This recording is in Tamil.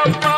ஐயப்போ